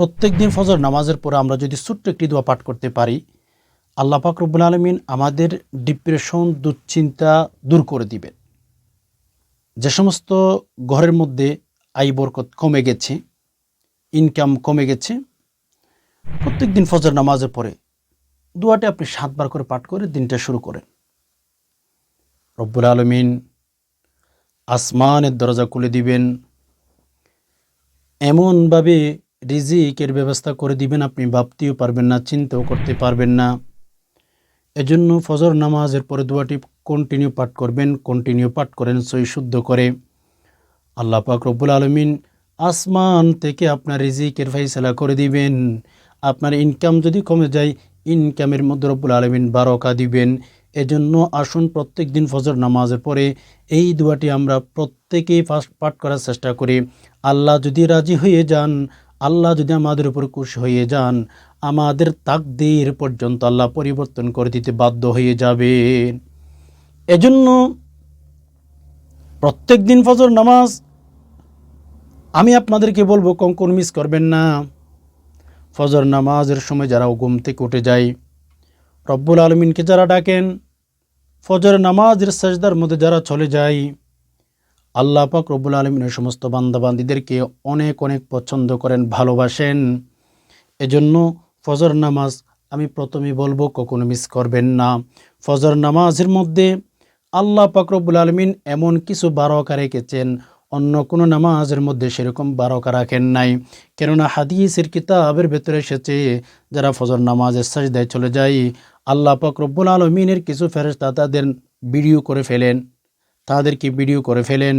প্রত্যেক দিন ফজর নামাজের পরে আমরা যদি ছোট্ট একটি দোয়া পাঠ করতে পারি, আল্লাহ পাক রব্বুল আলমিন আমাদের ডিপ্রেশন, দুশ্চিন্তা দূর করে দিবেন। যে সমস্ত ঘরের মধ্যে আয় বরকত কমে গেছে ইনকাম কমে গেছে প্রত্যেক দিন ফজর নামাজের পরে দোয়াটি আপনি সাতবার করে পাঠ করে দিনটা শুরু করেন। রব্বুল আলমিন আসমানের দরজা খুলে দিবেন। এমনভাবে রিজিকের ব্যবস্থা করে দিবেন, আপনি ভাবতেও পারবেন না, চিন্তাও করতে পারবেন না। এজন্য ফজর নামাজের পরে দোয়াটি কন্টিনিউ পাঠ করবেন কন্টিনিউ পাঠ করেন, সই শুদ্ধ করে। আল্লাহ পাক রব্বুল আলমিন আসমান থেকে আপনার রিজিকের ফাইসলা করে দিবেন। আপনার ইনকাম যদি কমে যায় ইনকামের মধ্যে রব্বুল আলমিন বারকা দিবেন। এজন্য আসুন প্রত্যেক দিন ফজর নামাজের পরে এই দোয়াটি আমরা প্রত্যেকেই ফার্স্ট পাঠ করার চেষ্টা করি। আল্লাহ যদি রাজি হয়ে যান আল্লাহ যদি আমাদের উপর খুশি হয়ে যান, আমাদের তাকদির পর্যন্ত আল্লাহ পরিবর্তন করে দিতে বাধ্য হয়ে যাবে এজন্য প্রত্যেক দিন ফজর নামাজ, আমি আপনাদেরকে বলব কঙ্কন মিস করবেন না। ফজর নামাজের সময় যারা ঘুম থেকে উঠে যায়, রব্বুল আলমিনকে যারা ডাকেন, ফজর নামাজের সাজদার মধ্যে যারা চলে যায় আল্লাহ পাক রব্বুল আলমিনের সমস্ত বান্দাবান্দিদেরকে অনেক অনেক পছন্দ করেন, ভালোবাসেন। এজন্য ফজর নামাজ আমি প্রথমেই বলব, কখনো মিস করবেন না। ফজর নামাজের মধ্যে আল্লাহ পাক রব্বুল আলমিন এমন কিছু বারকা রেখেছেন, অন্য কোনো নামাজের মধ্যে সেরকম বারকা রাখেন নাই। কেননা হাদিসের কিতাবের ভেতরে এসেছে, যারা ফজর নামাজের সাজদায় চলে যায়, আল্লাহ পাক রব্বুল আলমিনের কিছু ফেরেস্তা তাদের ভিডিও করে ফেলেন। তাদেরকে ভিডিও করে ফেলেন।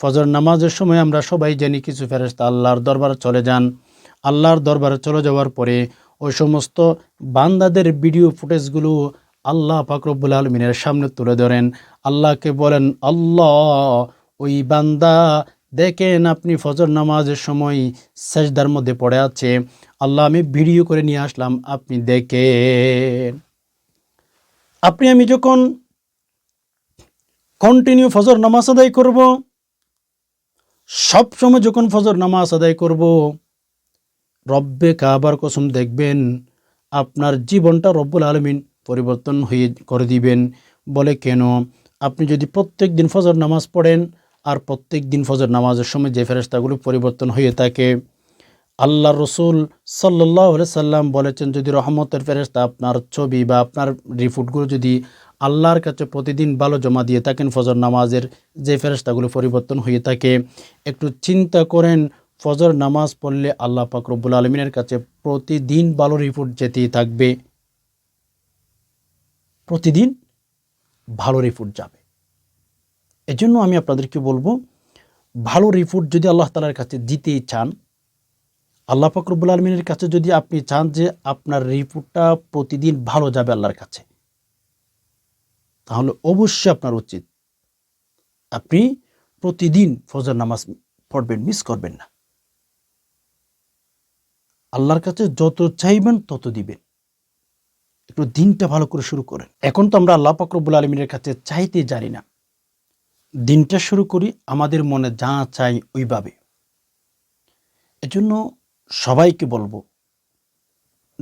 ফজর নামাজের সময় আমরা সবাই জানি কিছু ফেরেস্তা আল্লাহর দরবারে চলে যান। আল্লাহর দরবারে চলে যাওয়ার পরে ওই সমস্ত বান্দাদের ভিডিও ফুটেজগুলো আল্লাহ পাকরবুল আলমিনের সামনে তুলে ধরেন। আল্লাহকে বলেন, আল্লাহ, ওই বান্দা, দেখেন আপনি ফজর নামাজের সময় সেজদার মধ্যে পড়ে আছে। আল্লাহ, আমি ভিডিও করে নিয়ে আসলাম, আপনি দেখেন। আপনি, আমি যখন কন্টিনিউ ফজর নামাজ আদায় করব। সব সময় যখন ফজর নামাজ আদায় করব, রব্বে কাবার কসম দেখবেন, আপনার জীবনটা রব্বুল আলমিন পরিবর্তন হয়ে করে দিবেন। বলে কেন? আপনি যদি প্রত্যেক দিন ফজর নামাজ পড়েন, আর প্রত্যেক দিন ফজর নামাজের সময় যে ফেরেস্তাগুলো পরিবর্তন হয়ে থাকে আল্লাহ রসুল সাল্লাহ সাল্লাম বলেছেন, যদি রহমতের ফেরেস্তা আপনার ছবি বা আপনার রিপোর্টগুলো যদি আল্লাহর কাছে প্রতিদিন ভালো জমা দিয়ে থাকেন ফজর নামাজের যে ফেরেস্তাগুলো পরিবর্তন হয়ে থাকে। একটু চিন্তা করেন, ফজর নামাজ পড়লে আল্লাহ পাক রব্বুল আলমিনের কাছে প্রতিদিন ভালো রিপোর্ট যেতেই থাকবে। প্রতিদিন ভালো রিপোর্ট যাবে। এজন্য আমি আপনাদেরকে বলব, ভালো রিপোর্ট যদি আল্লাহ তালার কাছে দিতেই চান, আল্লাহ ফকরবুল আলমিনের কাছে যদি আপনি চান যে আপনার রিপোর্টটা প্রতিদিন ভালো যাবে আল্লাহর কাছে তাহলে অবশ্যই আপনার উচিত আপনি প্রতিদিন ফজর নামাজ পড়বেন মিস করবেন না। আল্লাহর কাছে যত চাইবেন তত দিবেন। একটু দিনটা ভালো করে শুরু করেন। এখন তো আমরা আল্লাহ ফকরবুল আলমিনের কাছে চাইতে জানি না। দিনটা শুরু করি আমাদের মনে যা চাই ওইভাবে। এজন্য সবাইকে বলব,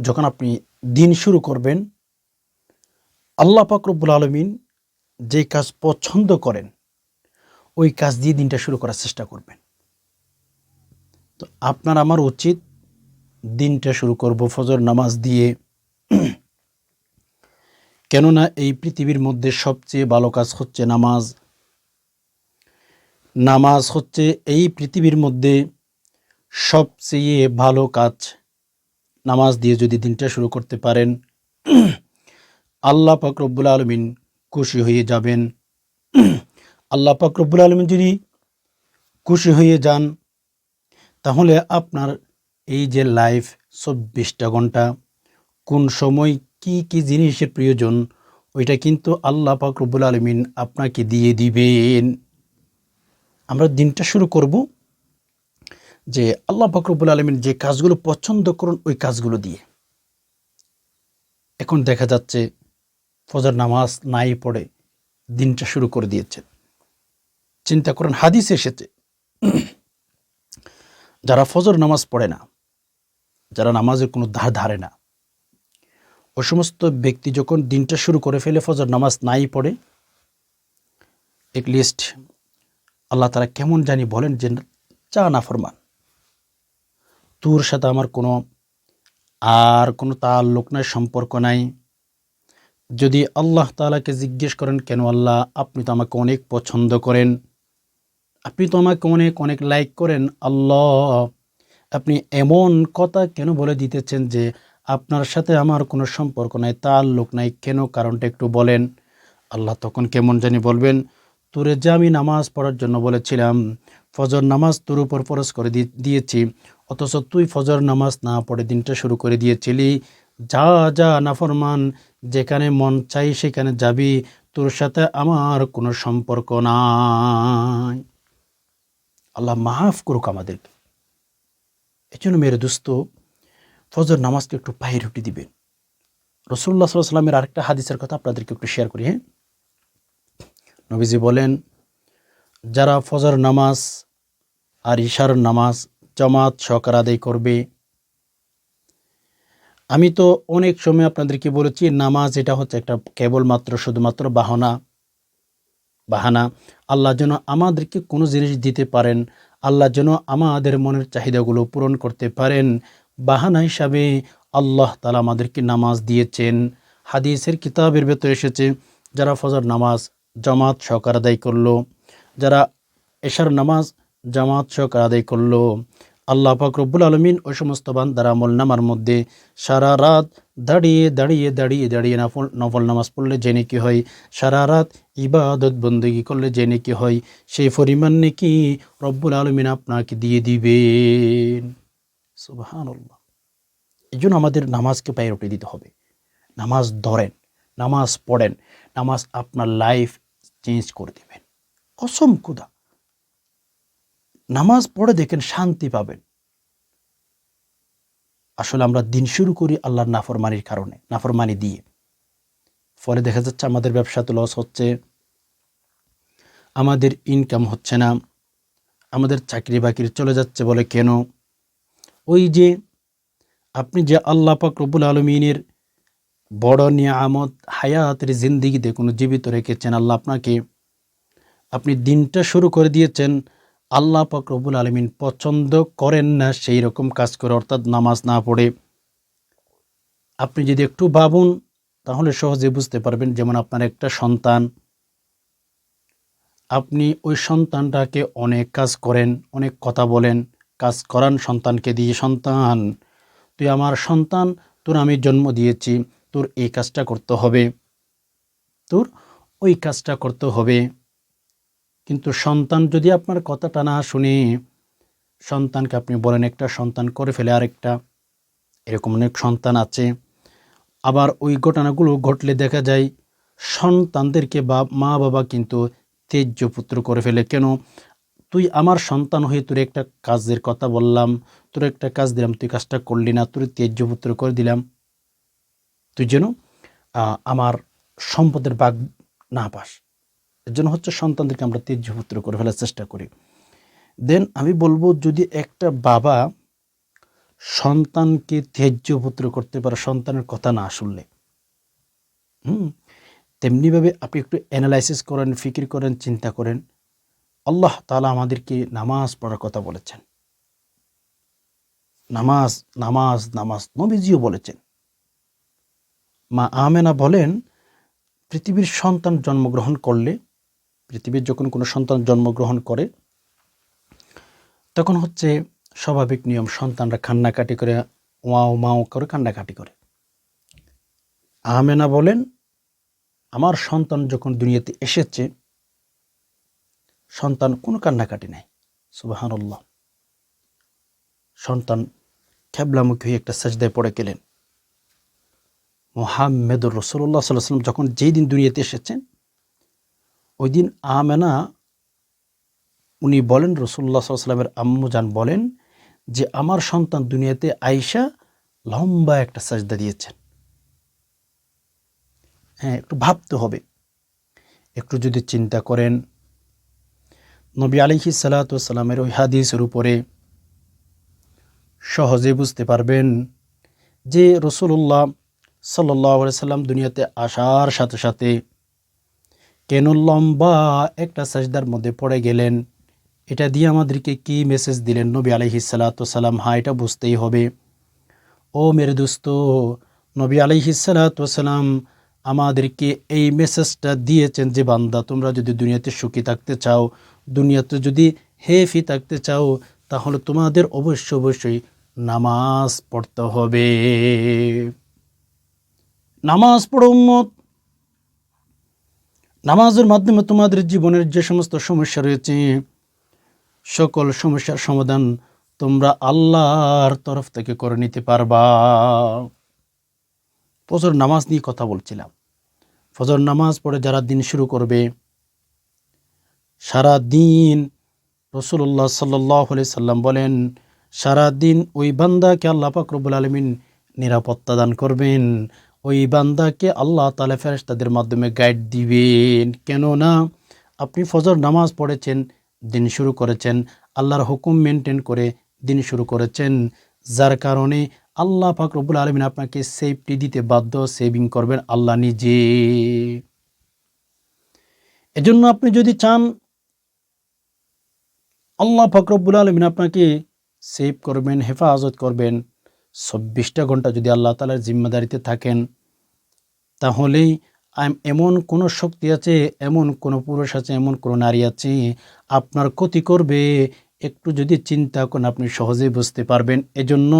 যখন আপনি দিন শুরু করবেন আল্লাহ পাকরবুল আলমিন যে কাজ পছন্দ করেন, ওই কাজ দিয়ে দিনটা শুরু করার চেষ্টা করবেন। তো আপনার আমার উচিত দিনটা শুরু করব ফজর নামাজ দিয়ে। কেননা এই পৃথিবীর মধ্যে সবচেয়ে ভালো কাজ হচ্ছে নামাজ। নামাজ হচ্ছে এই পৃথিবীর মধ্যে সবচেয়ে ভালো কাজ। নামাজ দিয়ে যদি দিনটা শুরু করতে পারেন আল্লাহ পাক রব্বুল আলমিন খুশি হয়ে যাবেন। আল্লাহ পাক রব্বুল আলমিন যদি খুশি হয়ে যান, তাহলে আপনার এই যে লাইফ চব্বিশটা ঘণ্টা, কোন সময় কি কি জিনিসের প্রয়োজন, ওইটা কিন্তু আল্লাহ পাক রব্বুল আলমিন আপনাকে দিয়ে দিবেন। আমরা দিনটা শুরু করব যে আল্লাহ ফকরবুল আলমিন যে কাজগুলো পছন্দ করুন, ওই কাজগুলো দিয়ে। এখন দেখা যাচ্ছে ফজর নামাজ নাই পড়ে দিনটা শুরু করে দিয়েছেন। চিন্তা করেন, হাদিস এসেছে। যারা ফজর নামাজ পড়ে না, যারা নামাজের কোনো ধার ধারে না, ও সমস্ত ব্যক্তি যখন দিনটা শুরু করে ফেলে ফজর নামাজ নাই পড়ে এক লিস্ট আল্লাহ তারা কেমন জানি বলেন যে, চা না ফরমান। তোর সাথে আমার কোনো আর কোনো তার লোক নাই, সম্পর্ক নাই যদি আল্লাহ তালাকে জিজ্ঞেস করেন, কেন আল্লাহ, আপনি তো আমাকে অনেক পছন্দ করেন? আপনি তো আমাকে অনেক অনেক লাইক করেন। আল্লাহ, আপনি এমন কথা কেন বলে দিতেছেন যে আপনার সাথে আমার কোনো সম্পর্ক নাই তার লোক নাই? কেন? কারণটা একটু বলেন। আল্লাহ তখন কেমন জানি বলবেন, তোরে যে আমি নামাজ পড়ার জন্য বলেছিলাম, ফজর নামাজ তোর উপর ফরজ করে দিয়েছি, অথচ তুই ফজর নামাজ না পড়ে দিনটা শুরু করে দিয়েছিলি। যা যা নাফরমান যেখানে মন চাই সেখানে যাবি, তোর সাথে আমার কোনো সম্পর্ক নাই। আল্লাহ মাফ করুক আমাদেরকে। জন্য মেরে দোস্ত, ফজর নামাজকে একটু পায়ে দিবেন। সাল্লাহ সাল্লামের আরেকটা হাদিসের কথা আপনাদেরকে একটু শেয়ার করি হ্যাঁ? নবীজি বলেন, যারা ফজর নামাজ আর ইশার নামাজ জামাত সহকার আদায় করবে আমি তো অনেক সময় আপনাদেরকে বলেছি, নামাজ এটা হচ্ছে একটা কেবলমাত্র শুধুমাত্র বাহনা। বাহানা। আল্লাহ যেন আমাদেরকে কোনো জিনিস দিতে পারেন, আল্লাহ যেন আমাদের মনের চাহিদাগুলো পূরণ করতে পারেন। বাহানা হিসাবে আল্লাহ তালা আমাদেরকে নামাজ দিয়েছেন। হাদিসের কিতাবের ভেতরে এসেছে, যারা ফজর নামাজ জামাত সহকার আদায় করল, যারা এশার নামাজ জামাত সহকার আদায় করল আল্লাহ রব্বুল আলমিন ওই সমস্ত বান্দার আমল নামার মধ্যে সারা রাত দাঁড়িয়ে দাঁড়িয়ে দাঁড়িয়ে দাঁড়িয়ে নফল নফল নামাজ পড়লে যে নাকি হয়, সারা রাত ইবাদত বন্দগি করলে যে নাকি হয়, সেই পরিমাণ নাকি রব্বুল আলমিন আপনাকে দিয়ে দিবেন। এই জন্য আমাদের নামাজকে পায়ে প্রায়োরিটি দিতে হবে। নামাজ ধরেন, নামাজ পড়েন, নামাজ আপনার লাইফ চেঞ্জ করে দেবেন। কসম খুদা। নামাজ পড়ে দেখেন শান্তি পাবেন। আসলে আমরা দিন শুরু করি আল্লাহর নাফরমানির কারণে, নাফরমানি দিয়ে। ফলে দেখা যাচ্ছে আমাদের ব্যবসাতে লস হচ্ছে, আমাদের ইনকাম হচ্ছে না, আমাদের চাকরি বাকরি চলে যাচ্ছে বলে কেন? ওই যে আপনি যে আল্লাহ পাক আলমিনের বড় নিয়ামত হায়াতের জিন্দিগিতে কোনো জীবিত রেখেছেন, আল্লাহ আপনাকে, আপনি দিনটা শুরু করে দিয়েছেন আল্লাহ পাক রব্বুল আলমিন পছন্দ করেন না সেই রকম কাজ করে, অর্থাৎ নামাজ না পড়ে। আপনি যদি একটু ভাবুন, তাহলে সহজে বুঝতে পারবেন, যেমন আপনার একটা সন্তান, আপনি ওই সন্তানটাকে অনেক কাজ করেন, অনেক কথা বলেন, কাজ করান সন্তানকে দিয়ে, সন্তান, তুই আমার সন্তান, তোর আমি জন্ম দিয়েছি, তোর এই কাজটা করতে হবে, তোর ওই কাজটা করতে হবে। কিন্তু সন্তান যদি আপনার কথাটা না শুনে সন্তানকে আপনি বলেন, একটা সন্তান করে ফেলে আরেকটা, এরকম অনেক সন্তান আছে। আবার ওই ঘটনাগুলো ঘটলে দেখা যায় সন্তানদেরকে বা মা বাবা কিন্তু তেজ্য পুত্র করে ফেলে। কেন? তুই আমার সন্তান হয়ে তোর একটা কাজের কথা বললাম, তোর একটা কাজ দিলাম, তুই কাজটা করলি না, তোর তেজ্য পুত্র করে দিলাম। তুই যেন আমার সম্পদের বাঘ না পাস। এর জন্য হচ্ছে সন্তানদেরকে আমরা তেজ্য পুত্র করে ফেলার চেষ্টা করি। দেন আমি বলব যদি একটা বাবা সন্তানকে তেজ্য পুত্র করতে পারে, সন্তানের কথা না শুনলে, হুম, তেমনিভাবে আপনি একটু অ্যানালাইসিস করেন, ফিকির করেন, চিন্তা করেন, আল্লাহ তালা আমাদেরকে নামাজ পড়ার কথা বলেছেন। নামাজ নামাজ নামাজ নবীজিও বলেছেন। মা আমেনা বলেন, পৃথিবীর সন্তান জন্মগ্রহণ করলে পৃথিবীর যখন কোনো সন্তান জন্মগ্রহণ করে, তখন হচ্ছে স্বাভাবিক নিয়ম, সন্তানরা কান্নাকাটি করে, ওয়াও, মাও করে, কান্নাকাটি করে। আমেনা বলেন, আমার সন্তান যখন দুনিয়াতে এসেছে, সন্তান কোনো কান্নাকাটি নাই। সুবাহানুল্লাহ। সন্তান খেবলামুখী হয়ে একটা সাজদায় পড়ে গেলেন। মোহাম্মদুর রসুল্লাহ সাল্লাহ সাল্লাম যখন যেই দিন দুনিয়াতে এসেছেন ওই দিন আমেনা, উনি বলেন রসুল্লাহ সাল্লামের আম্মু যান বলেন যে, আমার সন্তান দুনিয়াতে আইসা লম্বা একটা সাজদা দিয়েছেন। হ্যাঁ একটু ভাবতে হবে। একটু যদি চিন্তা করেন, নবী আলিহি সালাতামের ওই হাদিসের উপরে সহজে বুঝতে পারবেন যে রসুল্লাহ সাল্লাহ সাল্লাম দুনিয়াতে আসার সাথে সাথে কেন লম্বা একটা সাজদার মধ্যে পড়ে গেলেন। এটা দিয়ে আমাদেরকে কি মেসেজ দিলেন নবী আলহিসাল্লাম হ্যাঁ এটা বুঝতেই হবে। ও মেরে দোস্ত, নবী আলহিসাল্লাম আমাদেরকে এই মেসেজটা দিয়েছেন যে, বান্দা, তোমরা যদি দুনিয়াতে সুখী থাকতে চাও, দুনিয়াতে যদি হেফি থাকতে চাও, তাহলে তোমাদের অবশ্য অবশ্যই নামাজ পড়তে হবে। নামাজ পড়ো নামাজের মাধ্যমে তোমাদের জীবনের যে সমস্ত সমস্যা রয়েছে, সকল সমস্যার সমাধান তোমরা আল্লাহর তরফ থেকে করে নিতে পারবা। ফজর নামাজ নিয়ে কথা বলছিলাম। ফজর নামাজ পড়ে যারা দিন শুরু করবে সারা দিন রসুল্লাহ সাল্লাহ সাল্লাম বলেন সারা দিন ওই বান্দাকে আল্লাহ পাকরবুল আলমিন নিরাপত্তা দান করবেন। ওই বান্দাকে আল্লাহ তালা ফেরেস্তাদের মাধ্যমে গাইড দিবেন। কেননা আপনি ফজর নামাজ পড়েছেন, দিন শুরু করেছেন, আল্লাহর হুকুম মেনটেন করে দিন শুরু করেছেন। যার কারণে আল্লাহ পাক রব্বুল আলমিন আপনাকে সেফটি দিতে বাধ্য সেভিং করবেন আল্লাহ নিজে। এজন্য আপনি যদি চান, আল্লাহ ফাকরবুল আলমিন আপনাকে সেভ করবেন, হেফাজত করবেন। চব্বিশটা ঘণ্টা যদি আল্লাহ তালার জিম্মাদারিতে থাকেন, তাহলেই এমন কোনো শক্তি আছে, এমন কোনো পুরুষ আছে, এমন কোনো নারী আছে, আপনার ক্ষতি করবে। একটু যদি চিন্তা করেন, আপনি সহজেই বুঝতে পারবেন। এজন্য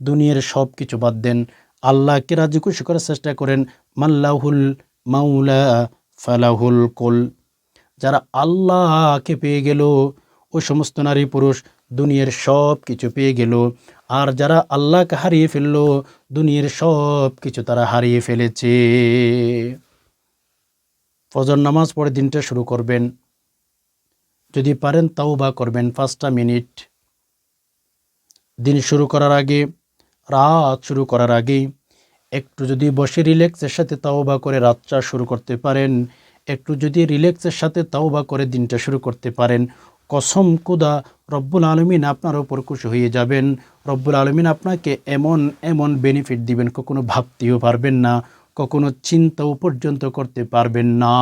দুনিয়ার সব কিছু বাদ দেন। আল্লাহকে রাজি খুশি করার চেষ্টা করেন। মাল্লাহুল মাউলা ফালাহুল কুল। যারা আল্লাহকে পেয়ে গেল ওই সমস্ত নারী পুরুষ, দুনিয়ার সব কিছু পেয়ে গেল। আর যারা আল্লাহকে হারিয়ে ফেলল, দুনিয়ার সব কিছু তারা হারিয়ে ফেলেছে। ফজর নামাজ পড়ে দিনটা শুরু করবেন। যদি পারেন তাও বা করবেন পাঁচটা মিনিট। দিন শুরু করার আগে, রাত শুরু করার আগে একটু যদি বসে রিল্যাক্সের সাথে তাও বা করে রাতটা শুরু করতে পারেন, একটু যদি রিল্যাক্সের সাথে তাও বা করে দিনটা শুরু করতে পারেন, কসম কুদা রব্বুল আলমিন আপনার ওপর খুশি হয়ে যাবেন। রব্বুল আলমিন আপনাকে এমন এমন বেনিফিট দিবেন, কখনো ভাবতেও পারবেন না, কখনো চিন্তাও পর্যন্ত করতে পারবেন না।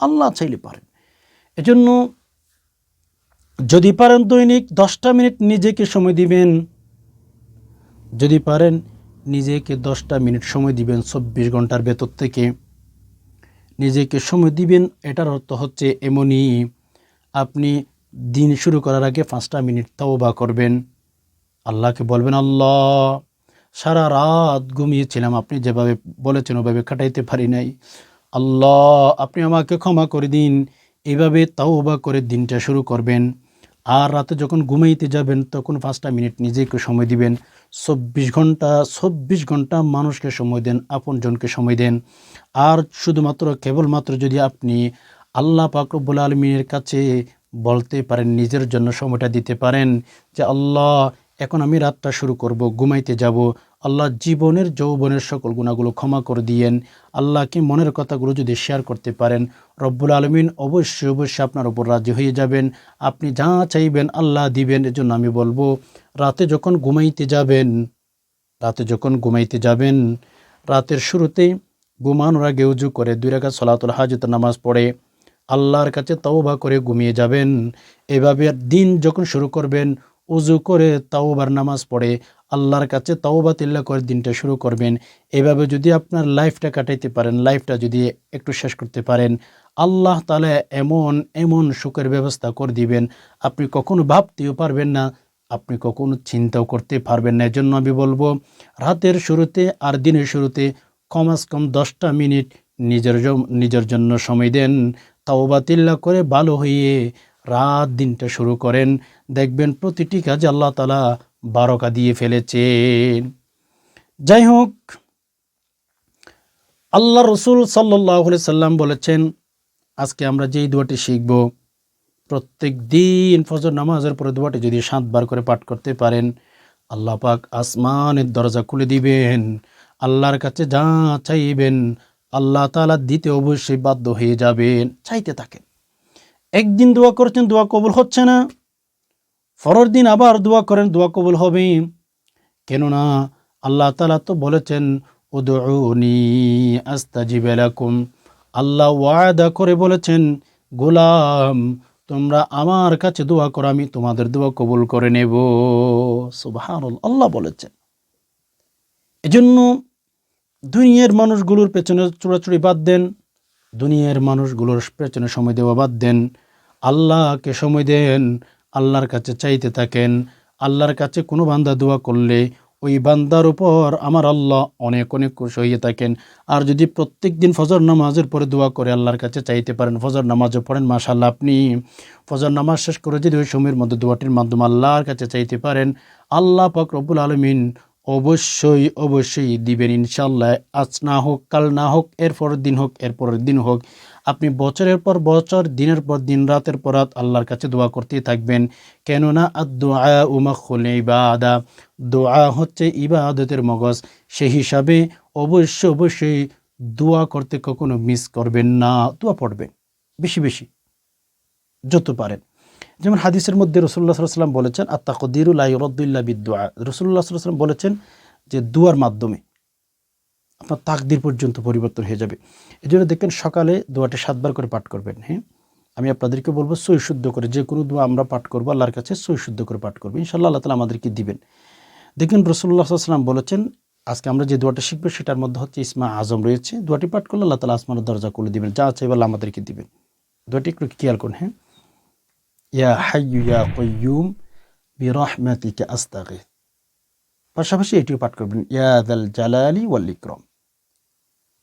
আল্লাহ চাইলে পারেন। এজন্য যদি পারেন দৈনিক দশটা মিনিট নিজেকে সময় দিবেন। যদি পারেন নিজেকে দশটা মিনিট সময় দিবেন চব্বিশ ঘণ্টার ভেতর থেকে। নিজেকে সময় দিবেন, এটার অর্থ হচ্ছে এমনই। আপনি দিন শুরু করার আগে পাঁচটা মিনিট তাও বা করবেন। আল্লাহকে বলবেন, আল্লাহ, সারা রাত ঘুমিয়েছিলাম। আপনি যেভাবে বলেছেন, ওভাবে কাটাইতে পারি নাই। আল্লাহ, আপনি আমাকে ক্ষমা করে দিন। এভাবে তাও বা করে দিনটা শুরু করবেন। আর রাতে যখন ঘুমাইতে যাবেন, তখন পাঁচটা মিনিট নিজেকে সময় দিবেন। চব্বিশ ঘণ্টা চব্বিশ ঘণ্টা মানুষকে সময় দেন, আপনজনকে সময় দেন। আর শুধুমাত্র, কেবলমাত্র যদি আপনি আল্লাহ পাকরবুল আলমীর কাছে বলতে পারেন, নিজের জন্য সময়টা দিতে পারেন যে, আল্লাহ, এখন আমি রাতটা শুরু করব, ঘুমাইতে যাব। আল্লাহ, জীবনের যৌবনের সকল গুণাগুলো ক্ষমা করে দিয়েন। আল্লাহকে মনের কথাগুলো যদি শেয়ার করতে পারেন, রব্বুল আলমিন অবশ্যই অবশ্যই আপনার উপর রাজি হয়ে যাবেন। আপনি যা চাইবেন আল্লাহ দিবেন, এজন্য আমি বলব, রাতে যখন ঘুমাইতে যাবেন, রাতে যখন ঘুমাইতে যাবেন, রাতের শুরুতেই ঘুমানোর আগে উজু করে দুই রেখা সলাতুল হাজত নামাজ পড়ে। আল্লাহর কাছে তাওবা করে ঘুমিয়ে যাবেন। এভাবে দিন যখন শুরু করবেন, উজু করে তাওবার নামাজ পড়ে আল্লাহর কাছে তাওবা তিল্লা করে দিনটা শুরু করবেন। এভাবে যদি আপনার লাইফটা কাটাইতে পারেন, লাইফটা যদি একটু শেষ করতে পারেন, আল্লাহ তালা এমন এমন সুখের ব্যবস্থা করে দিবেন। আপনি কখনো ভাবতেও পারবেন না, আপনি কখনো চিন্তাও করতে পারবেন না। এজন্য আমি বলব, রাতের শুরুতে আর দিনের শুরুতে কমাস কম দশটা মিনিট নিজের নিজের জন্য সময় দেন। তাওবাতিল্লা করে ভালো হয়ে রাত দিনটা শুরু করেন। দেখবেন প্রতিটি কাজে আল্লাহ তালা বারকা দিয়ে ফেলেছেন। যাই হোক আল্লাহ রসুল সাল্লাহ সাল্লাম বলেছেন, আজকে আমরা যেই দোয়াটি শিখব, প্রত্যেক দিন ফজর নামাজের পরে দোয়াটি যদি সাতবার করে পাঠ করতে পারেন, আল্লাহ পাক আসমানের দরজা খুলে দিবেন, আল্লাহর কাছে যা চাইবেন আল্লাহ তালা দিতে অবশ্যই বাধ্য হয়ে যাবেন। চাইতে থাকেন। একদিন দোয়া করছেন, দোয়া কবুল হচ্ছে না। ফরর দিন আবার দোয়া করেন, দোয়া কবুল হবে। কেননা আল্লাহ তালা তো বলেছেন আল্লাহ ওয়াদা করে বলেছেন, গোলাম, তোমরা আমার কাছে দোয়া করো, আমি তোমাদের দোয়া কবুল করে নেব। সুবহান আল্লাহ বলেছেন। এজন্য দুনিয়ার মানুষগুলোর পেছনে চোরাচুরি বাদ দেন, দুনিয়ার মানুষগুলোর পেছনে সময় দেওয়া বাদ দেন। আল্লাহকে সময় দেন, আল্লাহর কাছে চাইতে থাকেন, আল্লাহর কাছে কোনো বান্দা দোয়া করলে ওই বান্দার উপর আমার আল্লাহ অনেক অনেক খুশি হয়ে থাকেন। আর যদি প্রত্যেক দিন ফজর নামাজের পরে দোয়া করে আল্লাহর কাছে চাইতে পারেন, ফজর নামাজও পড়েন মাশাল্লাহ আপনি ফজর নামাজ শেষ করে যদি ওই সময়ের মধ্যে দোয়াটির মাধ্যমে আল্লাহর কাছে চাইতে পারেন, আল্লাহ পাক আলমিন অবশ্যই অবশ্যই দিবেন ইনশাল্লাহ। আজ না হোক, কাল না হোক এর পরের দিন হোক এর পরের দিন হোক। আপনি বছরের পর বছর, দিনের পর দিন, রাতের পর রাত আল্লাহর কাছে দোয়া করতেই থাকবেন। কেননা আদোয়া উমা খোলে ইবাদা দোয়া হচ্ছে ইবাদতের মগজ। সেই হিসাবে অবশ্যই অবশ্যই দোয়া করতে কখনো মিস করবেন না। দোয়া পড়বেন, বেশি বেশি, যত পারেন। যেমন হাদিসের মধ্যে রসুল্লাহ সাল্লাম বলেছেন আত্মাকদিরুল আইরদ্দুল্লাহ বিদুয়া রসুল্লাহ সাল্লাম বলেছেন যে দুয়ার মাধ্যমে আপনার তাকদির পর্যন্ত পরিবর্তন হয়ে যাবে। এই জন্য দেখবেন সকালে দোয়াটি সাতবার করে পাঠ করবেন হ্যাঁ? আমি আপনাদেরকে বলব, সই শুদ্ধ করে যে কোনো দোয়া আমরা পাঠ করব, আল্লাহর কাছে শুদ্ধ করে পাঠ করব। ইনশাল্লাহ আল্লাহ তালা আমাদেরকে দিবেন। দেখবেন রসুল্লাহ সাল্লাম বলেছেন, আজকে আমরা যে দোয়াটা শিখব সেটার মধ্যে হচ্ছে ইসমা আজম রয়েছে। দোয়াটি পাঠ করলে আল্লাহ তালা আসমানের দরজা খুলে দিবেন, যা চাইবে আল্লাহ আমাদেরকে দিবেন। দোয়াটি একটু খেয়াল করুন হ্যাঁ? ইয়া হাইয়ু ইয়া কয়ুম বিরহমাতিকা আস্তাগিথ পাশাপাশি এটিও পাঠ করবেন ইয়া দাল জালালি ওয়াল ইকরাম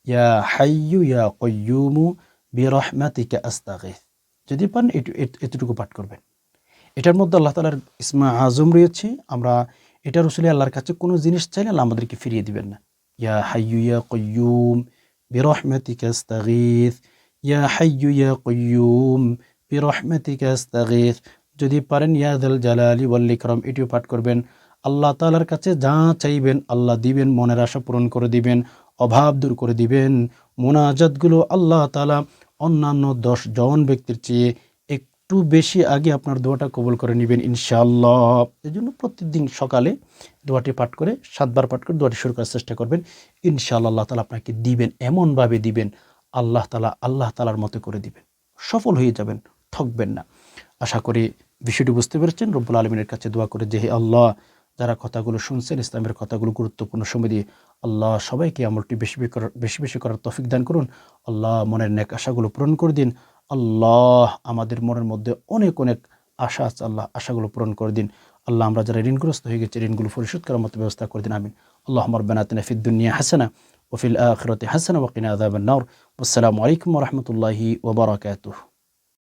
ইয়া হাইয়ু ইয়া কয়ুমু বিরহমাতিকা আস্তাগিথ যদি পান, এটু এতটুকু পাঠ করবেন। এটার মধ্যে আল্লাহ তালার ইসমা আজম রয়েছে। আমরা এটা রসুলি আল্লাহর কাছে কোনো জিনিস চাইলে আল্লাহ আমাদেরকে ফিরিয়ে দিবেন না। ইয়া হাইয়ু ইয়া কয়ুম বিরহমাতিকা আস্তাগিথ ইয়া হাইয়ু ইয়া কয়ুম বিরহমাতিকা আস্তাগিথ যদি পারেন ইয়াদুল জালালি ওয়াল ইকরাম, এটিও পাঠ করবেন। আল্লাহ তালার কাছে যা চাইবেন, আল্লাহ দিবেন, মনের আশা পূরণ করে দিবেন, অভাব দূর করে দিবেন। মোনাজাতগুলো আল্লাহ তালা অন্যান্য দশ জন ব্যক্তির চেয়ে একটু বেশি আগে আপনার দোয়াটা কবুল করে নেবেন, ইনশাআল্লাহ। এই জন্য প্রতিদিন সকালে দোয়াটি পাঠ করে, সাতবার পাঠ করে দোয়াটি শুরু করার চেষ্টা করবেন। ইনশাআল্লাহ আল্লাহ তালা আপনাকে দিবেন, এমনভাবে দিবেন, আল্লাহ তালা আল্লাহ তালার মতো করে দিবেন। সফল হয়ে যাবেন। ঠকবেন না। আশা করি বিষয়টি বুঝতে পেরেছেন। রব্বুল আলমিনের কাছে দোয়া করে যে হে আল্লাহ, যারা কথাগুলো শুনছেন, ইসলামের কথাগুলো গুরুত্বপূর্ণ সময় দিয়ে আল্লাহ সবাইকে আমলটি বেশি বেশি বেশি করার তফিক দান করুন। আল্লাহ মনের নেক আশাগুলো পূরণ করে দিন। আল্লাহ আমাদের মনের মধ্যে অনেক অনেক আশা আছে। আল্লাহ আশাগুলো পূরণ করে দিন। আল্লাহ আমরা যারা ঋণগ্রস্ত হয়ে গেছি, ঋণগুলো পরিশোধ করার মতো ব্যবস্থা করে দিন। আমিন। আল্লাহ আমার বেনাতিনা ফিদ্দুনিয়া হাসানা ওফিল আখরতে হাসানা ওকিনা আদাবান্নার আসসালামু আলাইকুম রহমতুল্লাহি ওবরাকাতুহ